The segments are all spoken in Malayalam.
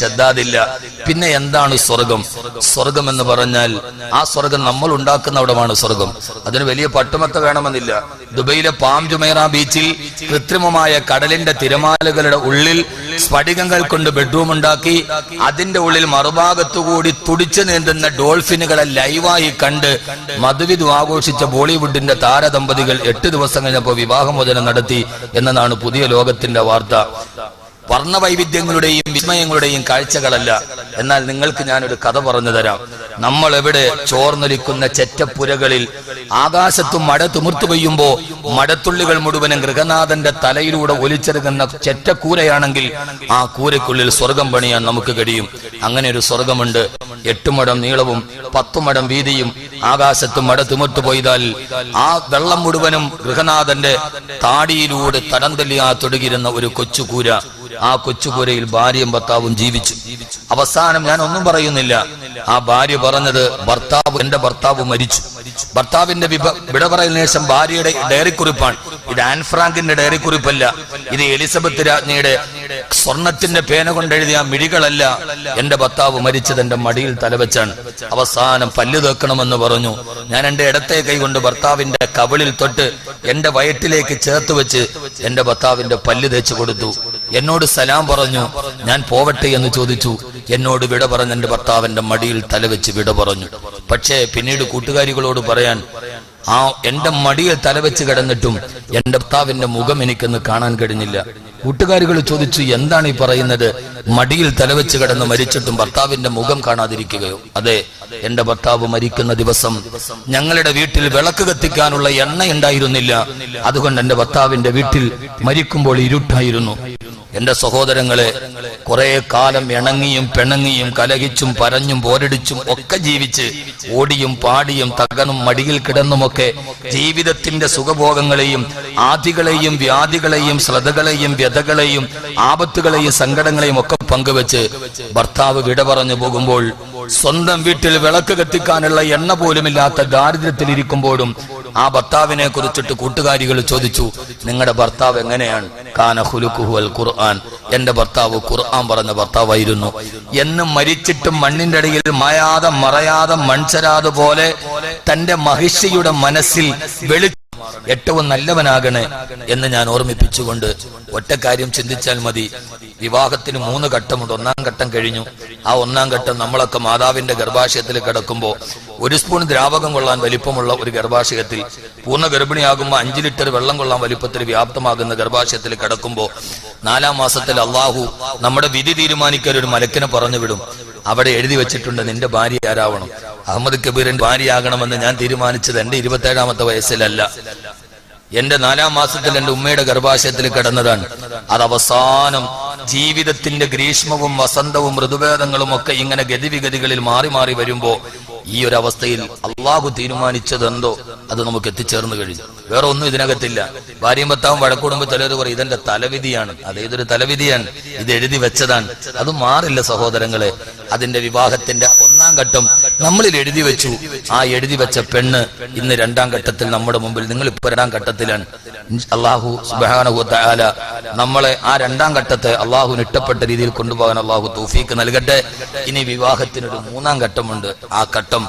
ഷദ്ദാദില്ല. പിന്നെ എന്താണ് സ്വർഗം? സ്വർഗം എന്ന് പറഞ്ഞാൽ ആ സ്വർഗം നമ്മൾ ഉണ്ടാക്കുന്ന അവിടമാണ് സ്വർഗം. അതിന് വലിയ പട്ടുമത്ത വേണമെന്നില്ല. ദുബൈയിലെ പാം ജുമൈറ ബീച്ചിൽ കൃത്രിമമായ കടലിന്റെ തിരമാലകളുടെ ഉള്ളിൽ സ്ഫടികങ്ങൾ കൊണ്ട് ബെഡ്റൂം ഉണ്ടാക്കി അതിന്റെ ഉള്ളിൽ മറുഭാഗത്തുകൂടി തുടിച്ചു നീന്തുന്ന ഡോൾഫിനുകളെ ലൈവായി കണ്ട് മധുവിധു ആഘോഷിച്ച ബോളിവുഡിന്റെ താരദമ്പതികൾ എട്ട് ദിവസം കഴിഞ്ഞപ്പോൾ വിവാഹമോചനം നടത്തി എന്നതാണ് പുതിയ ലോകത്തിന്റെ വാർത്ത. വർണവൈവിധ്യങ്ങളുടെയും വിസ്മയങ്ങളുടെയും കാഴ്ചകളല്ല. എന്നാൽ നിങ്ങൾക്ക് ഞാനൊരു കഥ പറഞ്ഞു തരാം. നമ്മൾ എവിടെ ചോർന്നൊലിക്കുന്ന ചെറ്റപ്പുരകളിൽ ആകാശത്തും മഴ തുമുർത്തു പെയ്യുമ്പോ മഴത്തുള്ളികൾ മുഴുവനും ഗൃഹനാഥന്റെ തലയിലൂടെ ഒലിച്ചെടുക്കുന്ന ചെറ്റക്കൂരയാണെങ്കിൽ ആ കൂരക്കുള്ളിൽ സ്വർഗം പണിയാൻ നമുക്ക് കഴിയും. അങ്ങനെ ഒരു സ്വർഗമുണ്ട്. എട്ട് മടം നീളവും പത്തു മടം വീതിയും ആകാശത്തും മഴ തുമുർത്തു പോയതാൽ ആ വെള്ളം മുഴുവനും ഗൃഹനാഥന്റെ താടിയിലൂടെ തടം തല്ലിയാ തൊടുകിരുന്ന ഒരു കൊച്ചുകൂര. ആ കൊച്ചുപുരയിൽ ഭാര്യയും ഭർത്താവും ജീവിച്ചു. അവസാനം ഞാൻ ഒന്നും പറയുന്നില്ല. ആ ഭാര്യ പറഞ്ഞത് ഭർത്താവ് എന്റെ ഭർത്താവ് മരിച്ചു. ഭർത്താവിന്റെ വിട പറയുന്ന ശേഷം ഭാര്യയുടെ ഡയറി കുറിപ്പാണ് ഇത് ആൻ ഫ്രാങ്കിന്റെ ഡയറി കുറിപ്പല്ല ഇത് എലിസബത്ത് രാജ്ഞിയുടെ സ്വർണത്തിന്റെ പേന കൊണ്ടെഴുതിയ മിഴികളല്ല. എന്റെ ഭർത്താവ് മരിച്ചത് എന്റെ മടിയിൽ തലവെച്ചാണ് അവസാനം പല്ലു തേക്കണമെന്ന് പറഞ്ഞു. ഞാൻ എന്റെ ഇടത്തെ കൈ കൊണ്ട് ഭർത്താവിന്റെ കവളിൽ തൊട്ട് എന്റെ വയറ്റിലേക്ക് ചേർത്ത് വെച്ച് എന്റെ ഭർത്താവിന്റെ പല്ല് തേച്ചു കൊടുത്തു. എന്നോട് സലാം പറഞ്ഞു ഞാൻ പോവട്ടെ എന്ന് ചോദിച്ചു. എന്നോട് വിട പറഞ്ഞ എന്റെ ഭർത്താവിന്റെ മടിയിൽ തലവെച്ച് വിട പറഞ്ഞു. പക്ഷേ പിന്നീട് കൂട്ടുകാരികളോട് പറയാൻ ആ എന്റെ മടിയിൽ തലവെച്ച് കിടന്നിട്ടും എന്റെ ഭർത്താവിന്റെ മുഖം എനിക്കൊന്ന് കാണാൻ കഴിഞ്ഞില്ല. കൂട്ടുകാരികൾ ചോദിച്ചു എന്താണ് ഈ പറയുന്നത്? മടിയിൽ തലവെച്ച് കിടന്ന് മരിച്ചിട്ടും ഭർത്താവിന്റെ മുഖം കാണാതിരിക്കുകയോ? അതെ എന്റെ ഭർത്താവ് മരിക്കുന്ന ദിവസം ഞങ്ങളുടെ വീട്ടിൽ വിളക്ക് കത്തിക്കാനുള്ള എണ്ണ ഉണ്ടായിരുന്നില്ല. അതുകൊണ്ട് എന്റെ ഭർത്താവിന്റെ വീട്ടിൽ മരിക്കുമ്പോൾ ഇരുട്ടായിരുന്നു. എന്റെ സഹോദരങ്ങളെ കുറെ കാലം ഇണങ്ങിയും പിണങ്ങിയും കലകിച്ചും പരഞ്ഞും പോരടിച്ചും ഒക്കെ ജീവിച്ച് ഓടിയും പാടിയും തകനും മടിയിൽ കിടന്നുമൊക്കെ ജീവിതത്തിന്റെ സുഖഭോഗങ്ങളെയും ആദികളെയും വ്യാധികളെയും ശ്രദ്ധകളെയും വ്യതകളെയും ആപത്തുകളെയും സങ്കടങ്ങളെയും ഒക്കെ പങ്കുവെച്ച് ഭർത്താവ് വിട പറഞ്ഞു പോകുമ്പോൾ സ്വന്തം വീട്ടിൽ വിളക്ക് കത്തിക്കാനുള്ള എണ്ണ പോലുമില്ലാത്ത ദാരിദ്ര്യത്തിലിരിക്കുമ്പോഴും ആ ഭർത്താവിനെ കുറിച്ചിട്ട് കൂട്ടുകാരികൾ ചോദിച്ചു നിങ്ങളുടെ ഭർത്താവ് എങ്ങനെയാണ്? കാന ഖുർആൻ. എന്റെ ഭർത്താവ് ഖുർആൻ പറഞ്ഞ ഭർത്താവായിരുന്നു. എന്ന് മരിച്ചിട്ടും മണ്ണിന്റെ അടിയിൽ മായാതെ മറയാതെ മൺചരാതെ പോലെ തന്റെ മഹിഷിയുടെ മനസ്സിൽ വെളി ഏറ്റവും നല്ലവനാകണേ എന്ന് ഞാൻ ഓർമ്മിപ്പിച്ചുകൊണ്ട് ഒറ്റ കാര്യം ചിന്തിച്ചാൽ മതി. വിവാഹത്തിന് മൂന്ന് ഘട്ടമുണ്ട്. ഒന്നാം ഘട്ടം കഴിഞ്ഞു. ആ ഒന്നാം ഘട്ടം നമ്മളൊക്കെ മാതാവിന്റെ ഗർഭാശയത്തിൽ കിടക്കുമ്പോൾ ഒരു സ്പൂൺ ദ്രാവകം കൊള്ളാൻ വലിപ്പമുള്ള ഒരു ഗർഭാശയത്തിൽ പൂർണ ഗർഭിണിയാകുമ്പോൾ അഞ്ചു ലിറ്റർ വെള്ളം കൊള്ളാൻ വലിപ്പത്തിൽ വ്യാപ്തമാകുന്ന ഗർഭാശയത്തിൽ കിടക്കുമ്പോൾ നാലാം മാസത്തിൽ അള്ളാഹു നമ്മുടെ വിധി തീരുമാനിക്കാൻ ഒരു മലക്കിനെ പറഞ്ഞു വിടും അവിടെ എഴുതി വെച്ചിട്ടുണ്ട് നിന്റെ ഭാര്യ ആരാവണം? അഹമ്മദ് കബീറിന്റെ ഭാര്യയാകണമെന്ന് ഞാൻ തീരുമാനിച്ചത് എന്റെ ഇരുപത്തേഴാമത്തെ വയസ്സിലല്ല. എന്റെ നാലാം മാസത്തിൽ എന്റെ ഉമ്മയുടെ ഗർഭാശയത്തിൽ കിടന്നതാണ്. അത് അവസാനം ജീവിതത്തിന്റെ ഗ്രീഷ്മവും വസന്തവും ഋതുഭേദങ്ങളും ഒക്കെ ഇങ്ങനെ ഗതിവിഗതികളിൽ മാറി മാറി വരുമ്പോ ഈ ഒരു അവസ്ഥയിൽ അള്ളാഹു തീരുമാനിച്ചത് എന്തോ അത് നമുക്ക് എത്തിച്ചേർന്ന് കഴിഞ്ഞു. വേറെ ഒന്നും ഇതിനകത്തില്ല. ഭാര്യയും ഭർത്താവും വഴക്കൂടുമ്പോൾ ചിലർ പറയും ഇതെന്റെ തലവിധിയാണ്. അത് ഏതൊരു തലവിധിയാണ്? ഇത് എഴുതി വെച്ചതാണ്. അത് മാറില്ല സഹോദരങ്ങളെ. അതിന്റെ വിവാഹത്തിന്റെ ഒന്നാം ഘട്ടം നമ്മളിൽ എഴുതി വെച്ചു. ആ എഴുതി വെച്ച പെണ്ണ് ഇന്ന് രണ്ടാം ഘട്ടത്തിൽ നമ്മുടെ മുമ്പിൽ നിങ്ങൾ ഇപ്പൊ രണ്ടാം ഘട്ടത്തിലാണ്. അള്ളാഹു സുബാനഹു താല നമ്മളെ ആ രണ്ടാം ഘട്ടത്തെ അള്ളാഹുവിന് ഇഷ്ടപ്പെട്ട രീതിയിൽ കൊണ്ടുപോകാൻ അള്ളാഹു തൗഫീക്ക് നൽകട്ടെ. ഇനി വിവാഹത്തിനൊരു മൂന്നാം ഘട്ടമുണ്ട്. ആ ഘട്ടം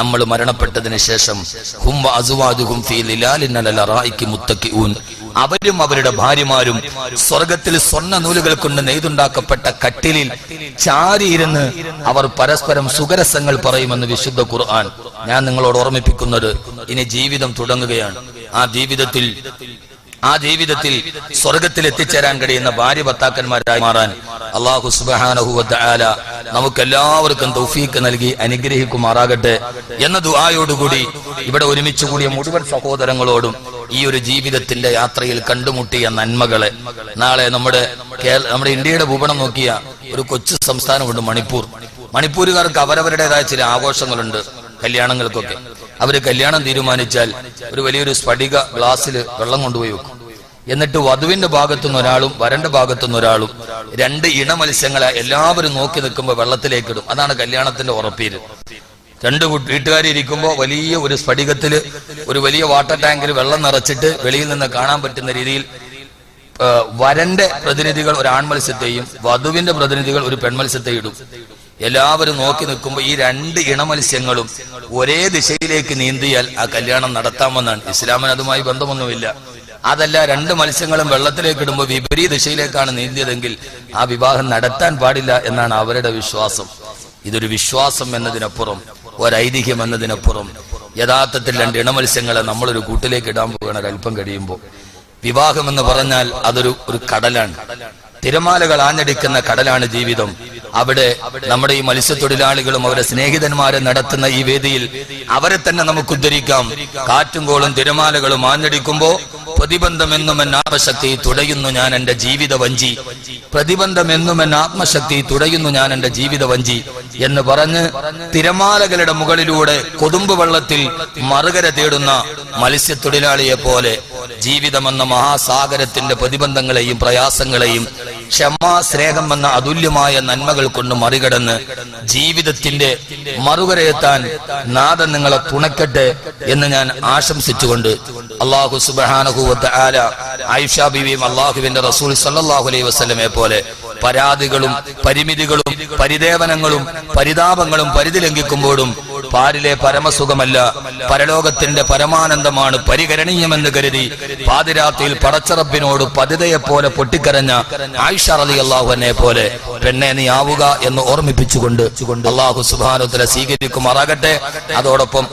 നമ്മൾ മരണപ്പെട്ടതിന് ശേഷം ഹും അസുവാദുഹും ഫീ ലിലാലിൻ അറായിക്കി മുത്തക്കിഊൻ. അവരും അവരുടെ ഭാര്യമാരും സ്വർഗത്തിൽ സ്വർണ നൂലുകൾ കൊണ്ട് നെയ്തുണ്ടാക്കപ്പെട്ട കട്ടിലിൽ ചാരിയിരുന്ന് അവർ പരസ്പരം സുഖരസങ്ങൾ പറയുമെന്ന് വിശുദ്ധ ഖുർആൻ. ഞാൻ നിങ്ങളോട് ഓർമ്മിപ്പിക്കുന്നത് ഇനി ജീവിതം തുടങ്ങുകയാണ്. ആ ജീവിതത്തിൽ ആ ജീവിതത്തിൽ സ്വർഗത്തിൽ എത്തിച്ചേരാൻ കഴിയുന്ന ഭാര്യ ഭർത്താക്കന്മാരായി മാറാൻ അള്ളാഹു സുബാനഹുല നമുക്കെല്ലാവർക്കും തൗഫീക്ക് നൽകി അനുഗ്രഹിക്കുമാറാകട്ടെ എന്ന ദുആയോടുകൂടി ഇവിടെ ഒരുമിച്ച് കൂടിയ മുഴുവൻ സഹോദരങ്ങളോടും ഈ ഒരു ജീവിതത്തിന്റെ യാത്രയിൽ കണ്ടുമുട്ടിയ നന്മകളെ. നാളെ നമ്മുടെ നമ്മുടെ ഇന്ത്യയുടെ ഭൂപടം നോക്കിയ ഒരു കൊച്ചു സംസ്ഥാനമുണ്ട് മണിപ്പൂർ. മണിപ്പൂരുകാർക്ക് അവരവരുടേതായ ചില ആഘോഷങ്ങളുണ്ട് കല്യാണങ്ങൾക്കൊക്കെ. അവർ കല്യാണം തീരുമാനിച്ചാൽ ഒരു വലിയൊരു സ്ഫടിക ഗ്ലാസ്സിൽ വെള്ളം കൊണ്ടുപോയി വെക്കും. എന്നിട്ട് വധുവിന്റെ ഭാഗത്തുനിന്ന് ഒരാളും വരന്റെ ഭാഗത്തുനിന്ന് ഒരാളും രണ്ട് ഇണ മത്സ്യങ്ങളെ എല്ലാവരും നോക്കി നിൽക്കുമ്പോൾ വെള്ളത്തിലേക്ക് ഇടും. അതാണ് കല്യാണത്തിന്റെ ഉറപ്പീര്. രണ്ട് വീട്ടുകാരിയ്ക്കുമ്പോൾ വലിയ ഒരു സ്ഫടികത്തിൽ ഒരു വലിയ വാട്ടർ ടാങ്കിൽ വെള്ളം നിറച്ചിട്ട് വെളിയിൽ നിന്ന് കാണാൻ പറ്റുന്ന രീതിയിൽ വരന്റെ പ്രതിനിധികൾ ഒരു ആൺമത്സ്യത്തെയും വധുവിന്റെ പ്രതിനിധികൾ ഒരു പെൺമത്സ്യത്തെ ഇടും. എല്ലാവരും നോക്കി നിൽക്കുമ്പോൾ ഈ രണ്ട് ഇണമത്സ്യങ്ങളും ഒരേ ദിശയിലേക്ക് നീന്തിയാൽ ആ കല്യാണം നടത്താമെന്നാണ്. ഇസ്ലാമിന് അതുമായി ബന്ധമൊന്നുമില്ല. അതല്ല രണ്ട് മത്സ്യങ്ങളും വെള്ളത്തിലേക്ക് ഇടുമ്പോൾ വിപരീത ദിശയിലേക്കാണ് നീന്തിയതെങ്കിൽ ആ വിവാഹം നടത്താൻ പാടില്ല എന്നാണ് അവരുടെ വിശ്വാസം. ഇതൊരു വിശ്വാസം എന്നതിനപ്പുറം ഒരൈതിഹ്യം എന്നതിനപ്പുറം യഥാർത്ഥത്തിൽ രണ്ട് ഇണമത്സ്യങ്ങളെ നമ്മളൊരു കൂട്ടിലേക്ക് ഇടാൻ പോകണം അല്പം കഴിയുമ്പോൾ. വിവാഹം എന്ന് പറഞ്ഞാൽ അതൊരു ഒരു കടലാണ്. തിരമാലകൾ ആഞ്ഞടിക്കുന്ന കടലാണ് ജീവിതം. അവിടെ നമ്മുടെ ഈ മത്സ്യത്തൊഴിലാളികളും അവരുടെ സ്നേഹിതന്മാരെ നടത്തുന്ന ഈ വേദിയിൽ അവരെ തന്നെ നമുക്ക് ഉദ്ധരിക്കാം കാറ്റും കോളും തിരമാലകളും ആഞ്ഞടിക്കുമ്പോ പ്രതിബന്ധമെന്നും എൻ ആത്മശക്തി തുടയുന്നു ഞാൻ എന്റെ ജീവിത വഞ്ചി പ്രതിബന്ധമെന്നും എൻ ആത്മശക്തി തുടയുന്നു ഞാൻ എന്റെ ജീവിത വഞ്ചി എന്ന് പറഞ്ഞ് തിരമാലകളുടെ മുകളിലൂടെ കൊതുമ്പ് വെള്ളത്തിൽ മറുകര തേടുന്ന മത്സ്യത്തൊഴിലാളിയെ പോലെ ജീവിതമെന്ന മഹാസാഗരത്തിന്റെ പ്രതിബന്ധങ്ങളെയും പ്രയാസങ്ങളെയും ക്ഷമാ സ്നേഹം എന്ന അതുല്യമായ നന്മകൾ കൊണ്ട് മറികടന്ന് ജീവിതത്തിന്റെ മറുകരയെത്താൻ നാഥൻ നിങ്ങളെ തുണക്കട്ടെ എന്ന് ഞാൻ ആശംസിച്ചുകൊണ്ട് അള്ളാഹു സുബാനഹുവത്ത് ആല ആയിഷ ബിബിയും അള്ളാഹുവിന്റെ റസൂൽ സല്ലാഹു അലൈഹി വസ്ലമെ പോലെ പരാതികളും പരിമിതികളും പരിദേവനങ്ങളും പരിതാപങ്ങളും പരിധി ലംഘിക്കുമ്പോഴും പാരിലെ പരമസുഖമല്ല പരലോകത്തിന്റെ പരമാനന്ദമാണ് പരിഗണനീയമെന്ന് കരുതി പാതിരാത്രിയിൽ പടച്ചറപ്പിനോട് പതിതയെപ്പോലെ പൊട്ടിക്കരഞ്ഞ ആയിഷ റതി അള്ളാഹുവിനെ പോലെ പെണ്ണെ നീ ആവുക എന്ന് ഓർമ്മിപ്പിച്ചുകൊണ്ട് അള്ളാഹു സുബാനുത്തല സ്വീകരിക്കുമാറാകട്ടെ. അതോടൊപ്പം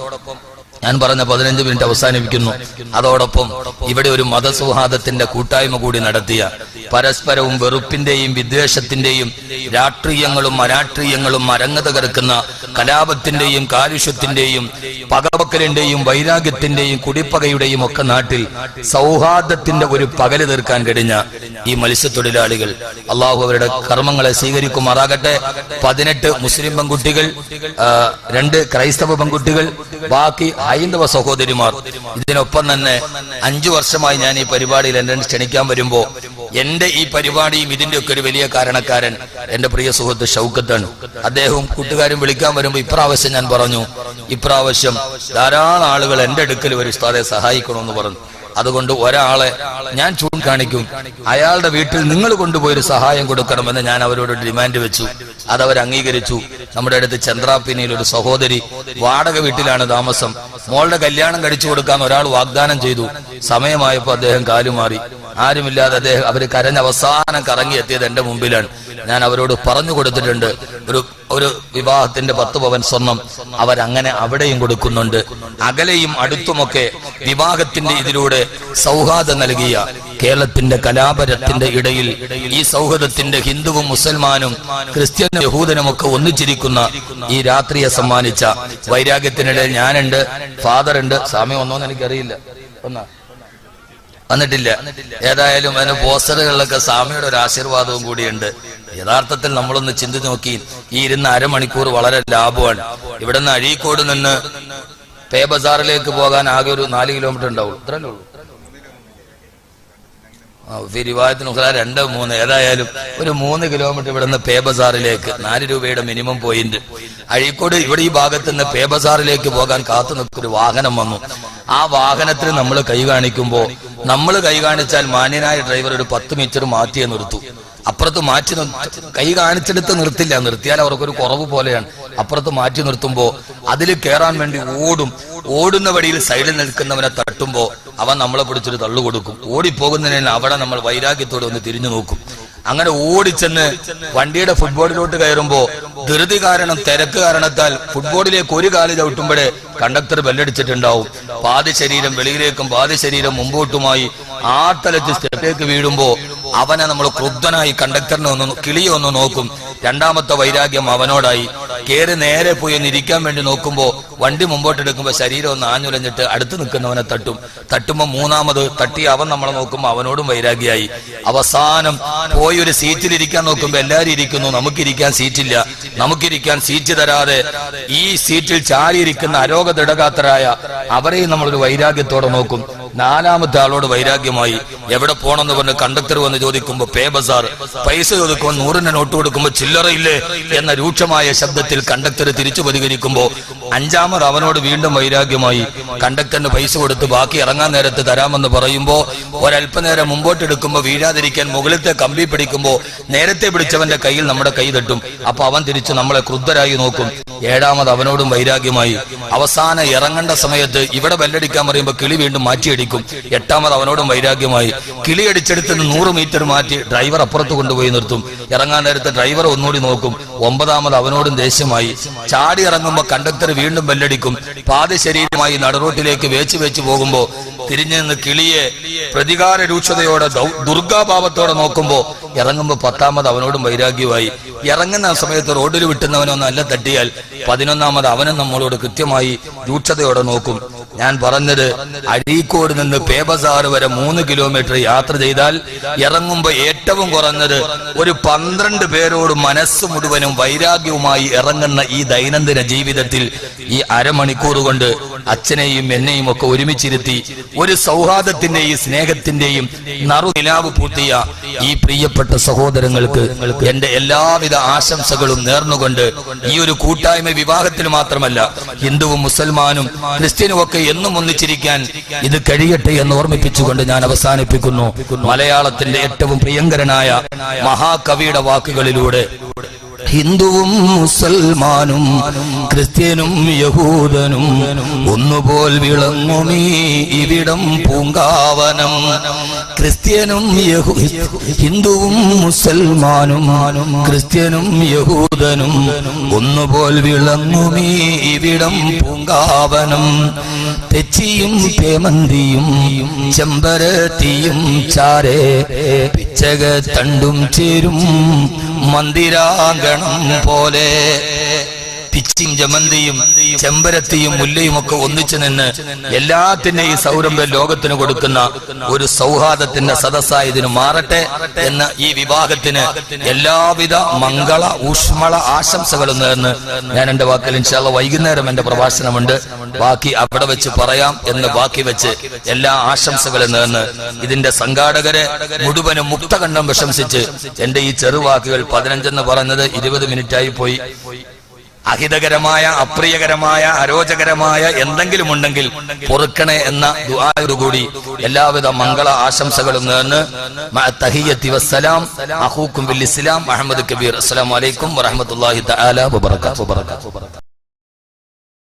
ഞാൻ പറഞ്ഞ പതിനഞ്ച് മിനിറ്റ് അവസാനിപ്പിക്കുന്നു. അതോടൊപ്പം ഇവിടെ ഒരു മതസൗഹാർദ്ദത്തിന്റെ കൂട്ടായ്മ കൂടി നടത്തിയ പരസ്പരവും വെറുപ്പിന്റെയും വിദ്വേഷത്തിന്റെയും രാഷ്ട്രീയങ്ങളും അരാഷ്ട്രീയങ്ങളും അരങ്ങത കിടക്കുന്ന കലാപത്തിന്റെയും കാലുഷ്യത്തിന്റെയും പകവക്കലിന്റെയും വൈരാഗ്യത്തിന്റെയും കുടിപ്പകയുടെയും ഒക്കെ നാട്ടിൽ സൗഹാർദ്ദത്തിന്റെ ഒരു പകൽ തീർക്കാൻ കഴിഞ്ഞ ഈ മത്സ്യത്തൊഴിലാളികൾ. അള്ളാഹു അവരുടെ കർമ്മങ്ങളെ സ്വീകരിക്കുമാറാകട്ടെ. പതിനെട്ട് മുസ്ലിം പെൺകുട്ടികൾ രണ്ട് ക്രൈസ്തവ പെൺകുട്ടികൾ ബാക്കി ഹൈന്ദവ സഹോദരിമാർ. ഇതിനൊപ്പം തന്നെ അഞ്ചു വർഷമായി ഞാൻ ഈ പരിപാടിയിൽ എന്നെ ക്ഷണിക്കാൻ വരുമ്പോ എന്റെ ഈ പരിപാടിയും ഇതിന്റെ ഒക്കെ ഒരു വലിയ കാരണക്കാരൻ എന്റെ പ്രിയ സുഹൃത്ത് ഷൗക്കത്താണ്. അദ്ദേഹവും കൂട്ടുകാരും വിളിക്കാൻ വരുമ്പോ ഇപ്രാവശ്യം ഞാൻ പറഞ്ഞു ഇപ്രാവശ്യം ധാരാളം ആളുകൾ എന്റെ അടുക്കൽ ഒരു ഉസ്താദെ സഹായിക്കണമെന്ന് പറഞ്ഞു. അതുകൊണ്ട് ഒരാളെ ഞാൻ ചൂണ്ടിക്കാണിക്കും. അയാളുടെ വീട്ടിൽ നിങ്ങൾ കൊണ്ടുപോയി ഒരു സഹായം കൊടുക്കണമെന്ന് ഞാൻ അവരോട് ഡിമാൻഡ് വെച്ചു. അത് അവർ അംഗീകരിച്ചു. നമ്മുടെ അടുത്ത് ചന്ദ്രാപ്പിനിയിൽ ഒരു സഹോദരി വാടക വീട്ടിലാണ് താമസം. മോളുടെ കല്യാണം കഴിച്ചു കൊടുക്കാൻ ഒരാൾ വാഗ്ദാനം ചെയ്തു. സമയമായപ്പോൾ അദ്ദേഹം കാലുമാറി. ആരുമില്ലാതെ അദ്ദേഹം അവർ കരഞ്ഞ അവസാനം കറങ്ങി എത്തിയത് എന്റെ മുമ്പിലാണ്. ഞാൻ അവരോട് പറഞ്ഞു കൊടുത്തിട്ടുണ്ട്. ഒരു ഒരു വിവാഹത്തിന്റെ പത്ത് പവൻ സ്വർണം അവരങ്ങനെ അവിടെയും കൊടുക്കുന്നുണ്ട്. അകലെയും അടുത്തുമൊക്കെ വിവാഹത്തിന്റെ ഇതിലൂടെ സൗഹാർദ്ദം നൽകിയ കേരളത്തിന്റെ കലാപരത്തിന്റെ ഇടയിൽ ഈ സൗഹൃദത്തിന്റെ ഹിന്ദുവും മുസൽമാനും ക്രിസ്ത്യനും യഹൂദനും ഒക്കെ ഒന്നിച്ചിരിക്കുന്ന ഈ രാത്രിയെ സമ്മാനിച്ച വൈരാഗ്യത്തിനിടെ ഞാനുണ്ട് ഫാദർ ഉണ്ട് സ്വാമി ഒന്നോന്ന് എനിക്കറിയില്ല. ഒന്നാ. വന്നിട്ടില്ല. ഏതായാലും അതിന് പോസ്റ്ററുകളിലൊക്കെ സ്വാമിയുടെ ഒരു ആശീർവാദവും കൂടിയുണ്ട്. യഥാർത്ഥത്തിൽ നമ്മളൊന്ന് ചിന്തിച്ച് നോക്കി ഈ ഇരുന്ന അരമണിക്കൂർ വളരെ ലാഭമാണ്. ഇവിടെ നിന്ന് അഴീക്കോട് നിന്ന് പേ ബസാറിലേക്ക് പോകാൻ ആകെ ഒരു നാല് കിലോമീറ്റർ ഉണ്ടാവുള്ളൂ. ഇത്രല്ലേ ഉള്ളൂ. ഫിരിവായത്തിന് ഉഖ്റ രണ്ട് മൂന്ന് ഏതായാലും ഒരു മൂന്ന് കിലോമീറ്റർ ഇവിടുന്ന് പേ ബസാറിലേക്ക് നാല് രൂപയുടെ മിനിമം പോയിന്റ്. അഴീക്കോട് ഇവിടെ ഈ ഭാഗത്ത് നിന്ന് പേ ബസാറിലേക്ക് പോകാൻ കാത്തു നിൽക്കൊരു വാഹനം വന്നു. ആ വാഹനത്തിന് നമ്മൾ കൈ കാണിക്കുമ്പോ നമ്മൾ കൈ കാണിച്ചാൽ മാന്യനായ ഡ്രൈവർ ഒരു പത്ത് മീറ്റർ മാറ്റിയേ നിർത്തു. അപ്പുറത്ത് മാറ്റി കൈ കാണിച്ചെടുത്ത് നിർത്തില്ല. നിർത്തിയാൽ അവർക്കൊരു കുറവ് പോലെയാണ്. അപ്പുറത്ത് മാറ്റി നിർത്തുമ്പോ അതിൽ കയറാൻ വേണ്ടി ഓടും. ഓടുന്ന വഴിയിൽ സൈഡിൽ നിൽക്കുന്നവനെ തട്ടുമ്പോ അവൻ നമ്മളെ പിടിച്ചൊരു തള്ളു കൊടുക്കും. ഓടിപ്പോകുന്നതിന് അവിടെ നമ്മൾ വൈരാഗ്യത്തോടെ ഒന്ന് തിരിഞ്ഞു നോക്കും. അങ്ങനെ ഓടിച്ചെന്ന് വണ്ടിയുടെ ഫുട്ബോളിലോട്ട് കയറുമ്പോ ധൃതി കാരണം തിരക്ക് കാരണത്താൽ ഫുട്ബോളിലേക്ക് ഒരു കാൽ ചവിട്ടുമ്പോഴേ കണ്ടക്ടർ ബെല്ലടിച്ചിട്ടുണ്ടാവും. പാതി ശരീരം വെളിയിലേക്കും പാതി ശരീരം മുമ്പോട്ടുമായി തലത്തിൽ സ്റ്റെപ്പിലേക്ക് വീഴുമ്പോ അവനെ നമ്മൾ ക്രുദ്ധനായി കണ്ടക്ടറിനെ ഒന്ന് കിളിയെ ഒന്ന് നോക്കും. രണ്ടാമത്തെ വൈരാഗ്യം അവനോടായി. കേറി നേരെ പോയി ഒന്ന് ഇരിക്കാൻ വേണ്ടി നോക്കുമ്പോ വണ്ടി മുമ്പോട്ടെടുക്കുമ്പോ ശരീരം ഒന്ന് ആഞ്ഞുലഞ്ഞിട്ട് അടുത്ത് നിൽക്കുന്നവനെ തട്ടും. തട്ടുമ്പോ മൂന്നാമത് തട്ടി അവൻ നമ്മളെ നോക്കുമ്പോ അവനോടും വൈരാഗ്യായി. അവസാനം പോയി ഒരു സീറ്റിൽ ഇരിക്കാൻ നോക്കുമ്പോ എല്ലാരും ഇരിക്കുന്നു നമുക്കിരിക്കാൻ സീറ്റില്ല നമുക്കിരിക്കാൻ സീറ്റ് തരാതെ ഈ സീറ്റിൽ ചാരിയിരിക്കുന്ന അരോഗ ദൃഢഗാത്രരായ അവരെയും നമ്മളൊരു വൈരാഗ്യത്തോടെ നോക്കും. നാലാമത്തെ ആളോട് വൈരാഗ്യമായി. എവിടെ പോണെന്ന് പറഞ്ഞ് കണ്ടക്ടർ വന്ന് ചോദിക്കുമ്പോ പേ ബസാർ പൈസ ചോദിക്കുമ്പോൾ നൂറിന്റെ നോട്ട് കൊടുക്കുമ്പോ ചില്ലറയില്ലേ? എന്ന രൂക്ഷമായ ശബ്ദത്തിൽ കണ്ടക്ടർ തിരിച്ചു പ്രതികരിക്കുമ്പോ അഞ്ചാമർ അവനോട് വീണ്ടും വൈരാഗ്യമായി. കണ്ടക്ടറിന് പൈസ കൊടുത്ത് ബാക്കി ഇറങ്ങാൻ നേരത്ത് തരാമെന്ന് പറയുമ്പോ ഒരല്പനേരം മുമ്പോട്ട് എടുക്കുമ്പോ വീഴാതിരിക്കാൻ മുകളിലത്തെ കമ്പി പിടിക്കുമ്പോ നേരത്തെ പിടിച്ചവന്റെ കയ്യിൽ നമ്മുടെ കൈ തട്ടും. അപ്പൊ അവൻ തിരിച്ച് നമ്മളെ ക്രുദ്ധരായി നോക്കും. ഏഴാമത് അവനോടും വൈരാഗ്യമായി. അവസാനം ഇറങ്ങേണ്ട സമയത്ത് ഇവിടെ വെല്ലടിക്കാൻ പറയുമ്പോ കിളി വീണ്ടും മാറ്റിയടിക്കും. എട്ടാമത് അവനോടും വൈരാഗ്യമായി. കിളി അടിച്ചെടുത്ത് നൂറ് മീറ്റർ മാറ്റി ഡ്രൈവർ അപ്പുറത്ത് കൊണ്ടുപോയി നിർത്തും. ഇറങ്ങാൻ നേരത്തെ ഡ്രൈവർ ഒന്നുകൂടി നോക്കും. ഒമ്പതാമത് അവനോടും ദേഷ്യമായി. ചാടി ഇറങ്ങുമ്പോ കണ്ടക്ടർ വീണ്ടും ബെല്ലടിക്കും. പാതി ശരീരമായി നടുറോട്ടിലേക്ക് വേച്ച് വെച്ച് പോകുമ്പോ തിരിഞ്ഞു നിന്ന് കിളിയെ പ്രതികാര രൂക്ഷതയോടെ ദുർഗാഭാവത്തോടെ നോക്കുമ്പോ ഇറങ്ങുമ്പോ പത്താമത് അവനോടും വൈരാഗ്യമായി. ഇറങ്ങുന്ന സമയത്ത് റോഡിൽ വിട്ടുന്നവനൊന്ന് അല്ല തട്ടിയാൽ പതിനൊന്നാമത് അവനും നമ്മളോട് കൃത്യമായി രൂക്ഷതയോടെ നോക്കും. ഞാൻ പറഞ്ഞത് അഴീക്കോട് നിന്ന് പേബസാറ് വരെ മൂന്ന് കിലോമീറ്റർ യാത്ര ചെയ്താൽ ഇറങ്ങുമ്പോ ഏറ്റവും കുറഞ്ഞത് ഒരു പന്ത്രണ്ട് പേരോട് മനസ്സ് മുഴുവനും വൈരാഗ്യവുമായി ഇറങ്ങുന്ന ഈ ദൈനംദിന ജീവിതത്തിൽ ഈ അരമണിക്കൂർ കൊണ്ട് അച്ഛനെയും എന്നെയും ഒക്കെ ഒരുമിച്ചിരുത്തി ഒരു സൗഹാർദ്ദത്തിന്റെയും സ്നേഹത്തിന്റെയും നറുനിലാവ് പൂട്ടിയ ഈ പ്രിയപ്പെട്ട സഹോദരങ്ങൾക്ക് എന്റെ എല്ലാവിധ ആശംസകളും നേർന്നുകൊണ്ട് ഈ ഒരു കൂട്ടായ്മ വിവാഹത്തിന് മാത്രമല്ല ഹിന്ദുവും മുസൽമാനും ക്രിസ്ത്യനും ഒക്കെ എന്നും ഒന്നിച്ചിരിക്കാൻ ഇത് കഴിയട്ടെ എന്ന് ഓർമ്മിപ്പിച്ചുകൊണ്ട് ഞാൻ അവസാനിപ്പിക്കുന്നു. മലയാളത്തിന്റെ ഏറ്റവും പ്രിയങ്കരനായ മഹാകവിയുടെ വാക്കുകളിലൂടെ ഹിന്ദുവും മുസൽമാനും ക്രിസ്ത്യനും യഹൂദനും ഒന്നുപോൽ വിളങ്ങുമീ ഇവിടം പൂങ്കാവനം. ക്രിസ്ത്യനും ഹിന്ദുവും മുസൽമാനും ക്രിസ്ത്യനും യഹൂദനും ഒന്നുപോൽ വിളങ്ങുമീ ഇവിടം പൂങ്കാവനം. തെച്ചിയും പേമന്തിയും ചെമ്പരത്തിയും ചാരേ പിച്ചക തണ്ടും ചേരും മന്ദിരാങ്കണം പോലെ പിച്ചിയും ജമന്തിയും ചെമ്പരത്തിയും മുല്ലയും ഒക്കെ ഒന്നിച്ചു നിന്ന് എല്ലാത്തിന്റെയും സൗരഭ്യം ലോകത്തിന് കൊടുക്കുന്ന ഒരു സൗഹാർദ്ദത്തിന്റെ സദസ്സായി ഇതിന് മാറട്ടെ എന്ന ഈ വിവാഹത്തിന് എല്ലാവിധ മംഗള ഊഷ്മള ആശംസകളും നേർന്ന് ഞാൻ എന്റെ വാക്കിൽ ഇൻഷാല്ല വൈകുന്നേരം എന്റെ പ്രഭാഷണമുണ്ട്. ബാക്കി അവിടെ വെച്ച് പറയാം എന്ന് ബാക്കി വെച്ച് എല്ലാ ആശംസകളും നേർന്ന് ഇതിന്റെ സംഘാടകരെ മുഴുവനും മുക്തകണ്ഠം പ്രശംസിച്ച് എന്റെ ഈ ചെറുവാക്കുകൾ പതിനഞ്ചെന്ന് പറഞ്ഞത് ഇരുപത് മിനിറ്റായി പോയി. അഹിതകരമായ അപ്രിയകരമായ അരോചകരമായ എന്തെങ്കിലും ഉണ്ടെങ്കിൽ പൊറുക്കണേ എന്ന ദുആയോടുകൂടി എല്ലാവിധ മംഗള ആശംസകളും നേർന്ന് വസ്സലാം അഹൂക്കും ബിൽ ഇസ്ലാം അഹമ്മദ് കബീർ. അസ്സലാമു അലൈക്കും വറഹ്മത്തുള്ളാഹി തആല